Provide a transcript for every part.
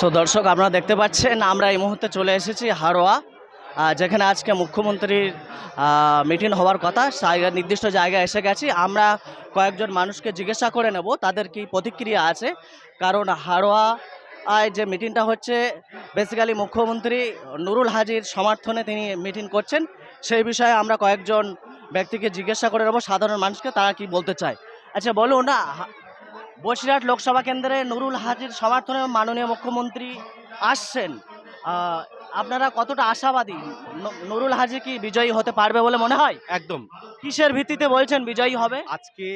So দর্শক, আপনারা দেখতে পাচ্ছেন, আমরা এই মুহূর্তে চলে এসেছি হারোয়া যেখানে আজকে মুখ্যমন্ত্রীর মিটিং হওয়ার কথা। নির্দিষ্ট জায়গায় এসে গেছি। আমরা কয়েকজন মানুষকে জিজ্ঞাসা করে নেব, তাদের কি প্রতিক্রিয়া আছে? কারণ হারোয়া আয় যে মিটিংটা হচ্ছে বেসিক্যালি মুখ্যমন্ত্রী নুরুল হাজির সমর্থনে তিনি মিটিং করছেন। সেই বিষয়ে আমরা কয়েকজন ব্যক্তিকে জিজ্ঞাসা করে নেব, সাধারণ মানুষকে তারা কি বলতে চায়। আচ্ছা বলুন না বসিরহাট লোকসভা কেন্দ্রে নুরুল হাজির সমর্থনে মাননীয় মুখ্যমন্ত্রী আসছেন। আপনারা কতটা আশাবাদী? নুরুল হাজি কি বিজয়ী হতে পারবে বলে মনে হয়? একদম। কিসের ভিত্তিতে বলছেন বিজয়ী হবে? আজকে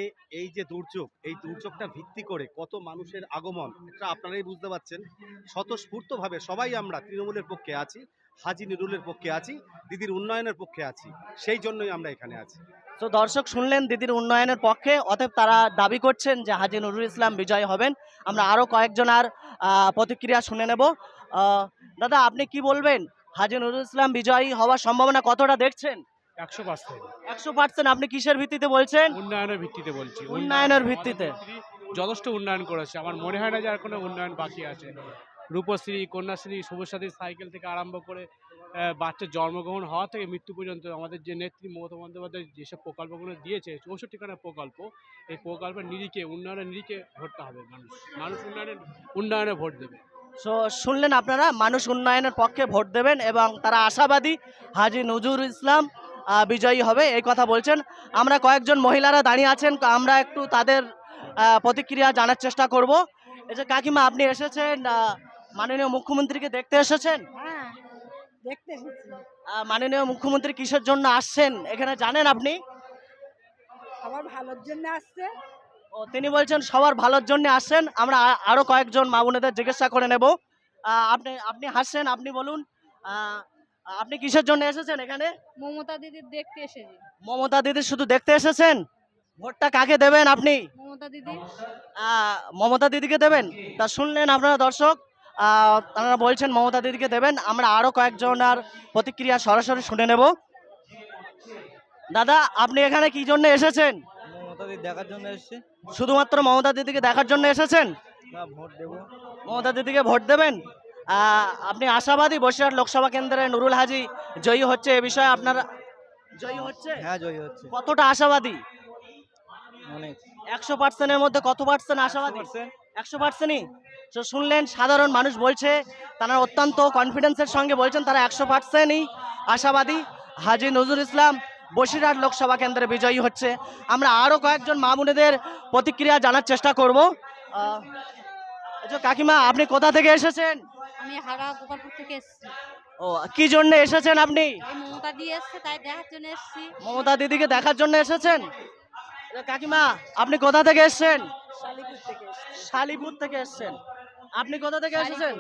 এই যে দুর্যোগ এই দুর্যোগটা ভিত্তি করে কত মানুষের আগমন এটা আপনারাই বুঝতে পারছেন। স্বতঃস্ফূর্তভাবে সবাই আমরা তৃণমূলের পক্ষে আছি হাজি নুরুলের পক্ষে আছি দিদির উন্নয়নের পক্ষে আছি সেই জন্যই আমরা এখানে আছি। তো দর্শক শুনলেন দিদির উন্নয়নের পক্ষে অতএব তারা দাবি করছেন যে হাজি নুরুল ইসলাম বিজয় হবেন। আমরা আরও কয়েকজনের আহ, প্রতিক্রিয়া শুনে নেব। দাদা আপনি কি বলবেন? হাজি নুরুল ইসলাম বিজয়ী হওয়ার সম্ভাবনা কতটা দেখছেন? একশো পার্সেন্ট। একশো পার্সেন্ট আপনি কিসের ভিত্তিতে বলছেন? উন্নয়নের ভিত্তিতে বলছি। উন্নয়নের ভিত্তিতে। যথেষ্ট উন্নয়ন করেছে। আমার মনে হয় না যে আর কোনো উন্নয়ন বাকি আছে। রূপশ্রী কন্যাশ্রী সবুজসাথী সাইকেল থেকে আরম্ভ করে আহ, বাচ্চার জন্মগ্রহণ হওয়া থেকে মৃত্যু পর্যন্ত আমাদের যে নেত্রী মমতা বন্দ্যোপাধ্যায় যেসব প্রকল্পগুলো দিয়েছে চৌষট্টিখানা প্রকল্প এই প্রকল্পের নিরিখে উন্নয়নের নিরিখে ভোটটা হবে মানুষ। মানুষ উন্নয়নের উন্নয়নে ভোট দেবে। সো শুনলেন আপনারা মানুষ উন্নয়নের পক্ষে ভোট দেবেন এবং তারা আশাবাদী হাজি নজরুল ইসলাম বিজয়ী হবে এই কথা বলছেন। আমরা কয়েকজন মহিলারা দাঁড়িয়ে আছেন আমরা একটু তাদের প্রতিক্রিয়া জানার চেষ্টা করব। এই যে কাকিমা আপনি এসেছেন মাননীয় মুখ্যমন্ত্রীকে দেখতে এসেছেন? দেখতে এসেছি। মাননীয় মুখ্যমন্ত্রী কিসের জন্য আসছেন? এখানে জানেন আপনি? সবার ভালোর জন্য আসছে। ও তিনি বলছেন সবার ভালোর জন্য আসছেন। আমরা আরও কয়েকজন মা বোনেদের জিজ্ঞাসা করে নেব। আপনি আপনি হাসছেন আপনি বলুন। আপনি কিসের জন্য এসেছেন এখানে? মমতা দিদির দেখতে এসেছি। মমতা দিদি শুধু দেখতে এসেছেন? ভোটটা কাকে দেবেন আপনি? মমতা দিদি। মমতা দিদিকে দেবেন? তা শুনলেন আপনারা দর্শক? তারা বলছেন মমতা দিদিকে দেবেন। আমরা আরও কয়েকজনের প্রতিক্রিয়া সরাসরি শুনে নেব। দাদা আপনি এখানে কি জন্য এসেছেন? মমতা দেখার জন্য এসেছি। শুধুমাত্র মমতা দিদিকে দেখার জন্য এসেছেন? ভোট দেবো। মমতা দিদিকে ভোট দেবেন? আপনি আশাবাদী বসিরহাট লোকসভা কেন্দ্রে নুরুল হাজি জয়ী হচ্ছে এ বিষয়ে আপনার জয়ী হচ্ছে? হ্যাঁ জয়ী হচ্ছে। কতটা আশাবাদী? অনেক। একশো পার্সেন্টের মধ্যে কত পার্সেন্ট আশাবাদী? একশো পার্সেন্টই তো শুনলেন সাধারণ মানুষ বলছে তারা অত্যন্ত কনফিডেন্সের সঙ্গে বলছেন তারা একশো পার্সেন্টই আশাবাদী হাজি নজরুল ইসলাম বসিরহাট লোকসভা কেন্দ্রে বিজয়ী হচ্ছে। আমরা আরও কয়েকজন মা বোনেদের প্রতিক্রিয়া জানার চেষ্টা করব। আচ্ছা কাকিমা আপনি কোথা থেকে এসেছেন? আমি হারা গোপালপুর থেকে এসেছি। ও কি জন্য এসেছেন আপনি? মমতা এসছে তাই দেখার জন্য এসেছি। মমতা দিদিকে দেখার জন্য এসেছেন? আচ্ছা, কাকিমা আপনি কোথা থেকে এসেছেন? শালিপুর থেকে এসেছেন। আপনি কোথা থেকে এসেছেন?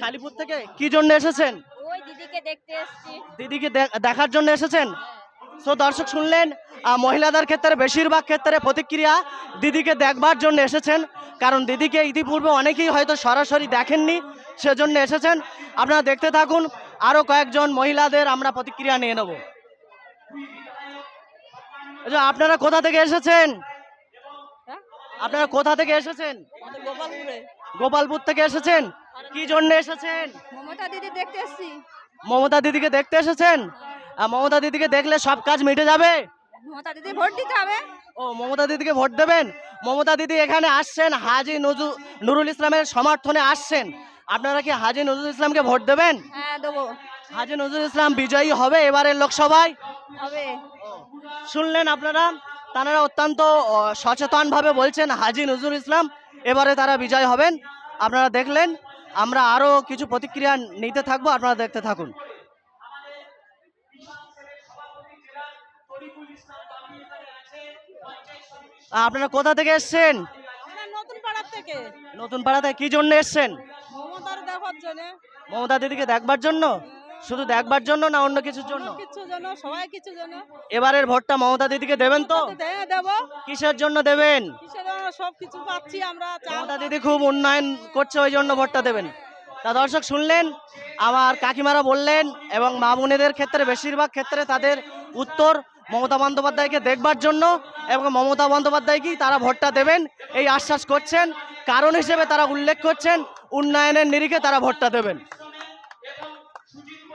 শালিপুর। থেকে? কি জন্য এসেছেন? ওই দিদিকে দেখতে এসেছি। দিদিকে দেখার জন্য এসেছেন? তো দর্শক শুনলেন মহিলাদের ক্ষেত্রে বেশিরভাগ ক্ষেত্রে প্রতিক্রিয়া দিদিকে দেখবার জন্য এসেছেন। কারণ দিদিকে ইতিপূর্বে অনেকেই হয়তো সরাসরি দেখেননি সেজন্য এসেছেন। আপনারা দেখতে থাকুন আরও কয়েকজন মহিলাদের আমরা প্রতিক্রিয়া নিয়ে নেব। আচ্ছা, আপনারা কোথা থেকে এসেছেন? হ্যাঁ? আপনারা কোথা থেকে এসেছেন? গোপালপুর থেকে এসেছেন? কি জন্য এসেছেন? মমতা দিদি দেখতে এসেছি। মমতা দিদিকে দেখতে এসেছেন? আর মমতা দিদিকে দেখলে সব কাজ মিটে যাবে? মমতা দিদি ভোট দিতে হবে। ও মমতা দিদিকে ভোট দেবেন? মমতা দিদি এখানে আসছেন হাজি নজু নুরুল ইসলামের সমর্থনে আসছেন। আপনারা কি হাজি নজরুল ইসলামকে ভোট দেবেন? হ্যাঁ দেবো। হাজি নজরুল ইসলাম বিজয়ী হবে এবারের লোকসভায়? হবে। শুনলেন আপনারা? তারা অত্যন্ত সচেতনভাবে বলছেন হাজি নজরুল ইসলাম এবারে তারা বিজয় হবেন। আপনারা দেখলেন আমরা আরও কিছু প্রতিক্রিয়া নিতে থাকব আপনারা দেখতে থাকুন। আপনারা কোথা থেকে এসছেন? নতুন পাড়াতে কি জন্য এসছেন? মমতার দেখার জন্য। মমতা দিদিকে দেখবার জন্য? শুধু দেখবার জন্য না অন্য কিছুর জন্য? কিছু জন্য সবাই কিছু জন্য। এবারের ভোটটা মমতা দিদিকে দেবেন তো? দেবো। কিসের জন্য দেবেন? কিসের সব কিছু পাচ্ছি আমরা মমতা দিদি খুব উন্নয়ন করছে ওই জন্য ভোটটা দেবেন। তা দর্শক শুনলেন আমার কাকিমারা বললেন এবং মা বোনেদের ক্ষেত্রে বেশিরভাগ ক্ষেত্রে তাদের উত্তর মমতা বন্দ্যোপাধ্যায়কে দেখবার জন্য এবং মমতা বন্দ্যোপাধ্যায়কেই তারা ভোটটা দেবেন। এই আশ্বাস করছেন কারণ হিসেবে তারা উল্লেখ করছেন উন্নয়নের নিরিখে তারা ভোটটা দেবেন।